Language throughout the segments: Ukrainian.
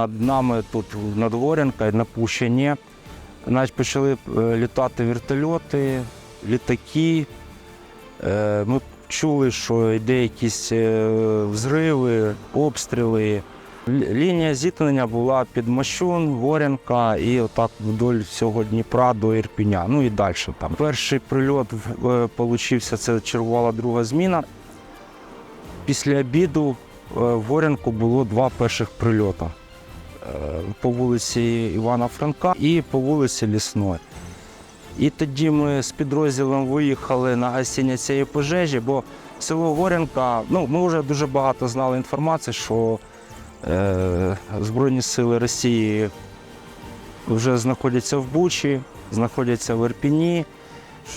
Над нами тут над Горянка на Пущині значить, почали е, літати вертольоти, літаки. Е, Ми чули, що йде якісь е, взриви, обстріли. Лінія зіткнення була під Мощун, Горянка і отак вдоль всього Дніпра до Ірпіня. Ну і далі там. Перший прильот получився, це чергувала друга зміна. Після обіду в Горянку було два перших прильоти. Е, По вулиці Івана Франка і по вулиці Лісної. І тоді ми з підрозділом виїхали на гасіння цієї пожежі, бо село Горянка, ну, ми вже дуже багато знали інформації, що е, Збройні сили Росії вже знаходяться в Бучі, знаходяться в Ірпіні,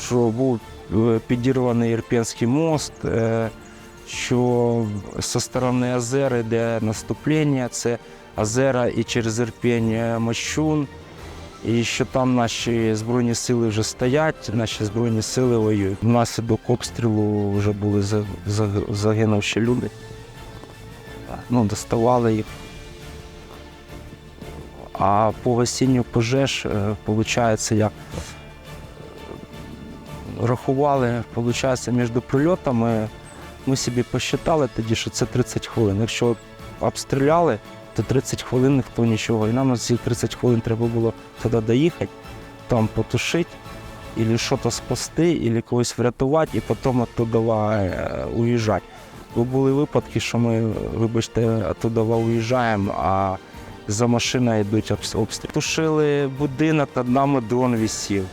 що був е, підірваний Ірпінський мост, е, що зі сторони Азери йде наступлення, це Азера і через Ірпінь е, Мощун. І що там наші збройні сили вже стоять, наші збройні сили воюють. Внаслідок обстрілу вже були за- за- загинувші люди. Ну, доставали їх. А по гасінню пожеж, виходить, як е, рахували, виходить, між прильотами ми собі посчитали тоді, що це 30 хвилин. Якщо обстріляли, то 30 хвилин ніхто нічого. І нам на ці 30 хвилин треба було туди доїхати, там потушити, або щось спасти, або когось врятувати, і потім оттуда е, уїжджати. Бо були випадки, що ми, вибачте, оттуда уїжджаємо, а за машиною йдуть обс- обстріли. Тушили будинок, над нами дрон висів.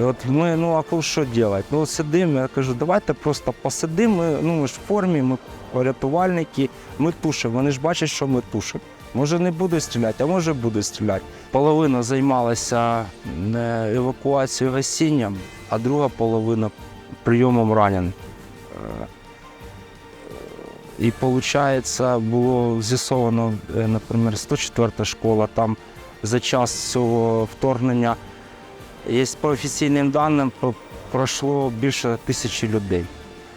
От ми, ну а коли що робити? Ну сидимо, я кажу, давайте просто посидимо. Ну, ми ж в формі, ми рятувальники, ми тушимо. Вони ж бачать, що ми тушимо. Може не буде стріляти, а може буде стріляти. Половина займалася е, евакуацією гасінням, а друга половина прийомом ранених. Е, І виходить, було з'ясовано, е, наприклад, 104 школа, там за час цього вторгнення, є по офіційним даним, пройшло більше тисячі людей.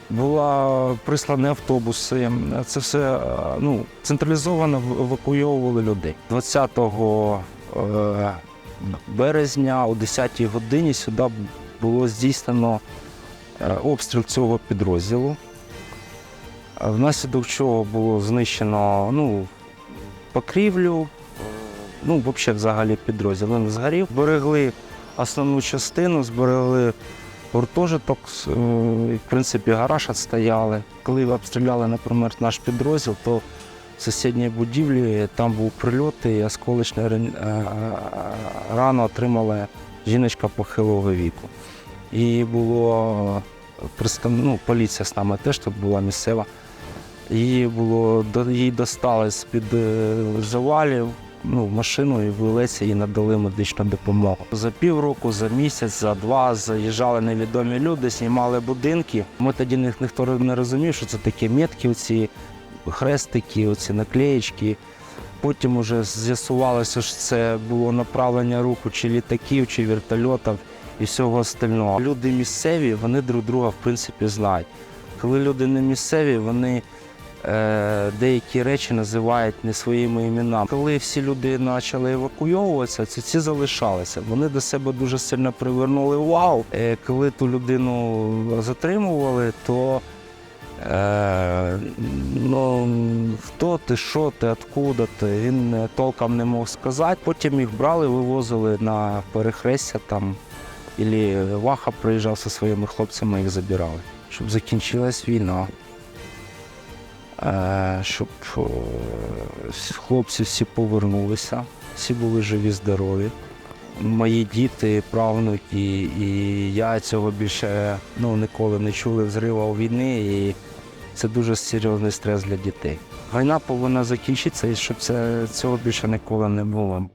Була прислані автобуси, це все е, ну, централізовано евакуйовували людей. 20 е, березня о 10-й годині сюди було здійснено е, обстріл цього підрозділу. Внаслідок чого було знищено ну, покрівлю, ну, взагалі підрозділ він згорів. Берегли основну частину, зберегли гуртожиток, е, в принципі, гараж стояли. Коли обстріляли, наприклад, наш підрозділ, то в сусідній будівлі там був прильот і осколочну ран- е, е, рану отримала жіночка похилого віку. І було ну, поліція з нами теж тут була місцева. Її було їй достали з-під завалів ну, в машину і вилися і надали медичну допомогу. За півроку, за місяць, за два заїжджали невідомі люди, знімали будинки. Ми тоді ні- ніхто не розумів, що це такі метки, оці хрестики, оці наклеєчки. Потім вже з'ясувалося, що це було направлення руху чи літаків, чи вертольотів і всього остального. Люди місцеві, вони друг друга в принципі знають. Коли люди не місцеві, вони деякі речі називають не своїми іменами. Коли всі люди почали евакуйовуватися, ці, ці залишалися. Вони до себе дуже сильно привернули увагу. Е, коли ту людину затримували, то Е, ну, хто ти, що ти, откуда ти, він е, толком не мог сказати. Потім їх брали, вивозили на перехрестя там, і Ваха приїжджав зі своїми хлопцями, їх забирали. Щоб закінчилась війна. Е, щоб е, хлопці всі повернулися, всі були живі, здорові. Мої діти, правнуки, і я цього більше ну, ніколи не чули взриву війни. І це дуже серйозний стрес для дітей. Війна повинна закінчитися, і щоб це, цього більше ніколи не було.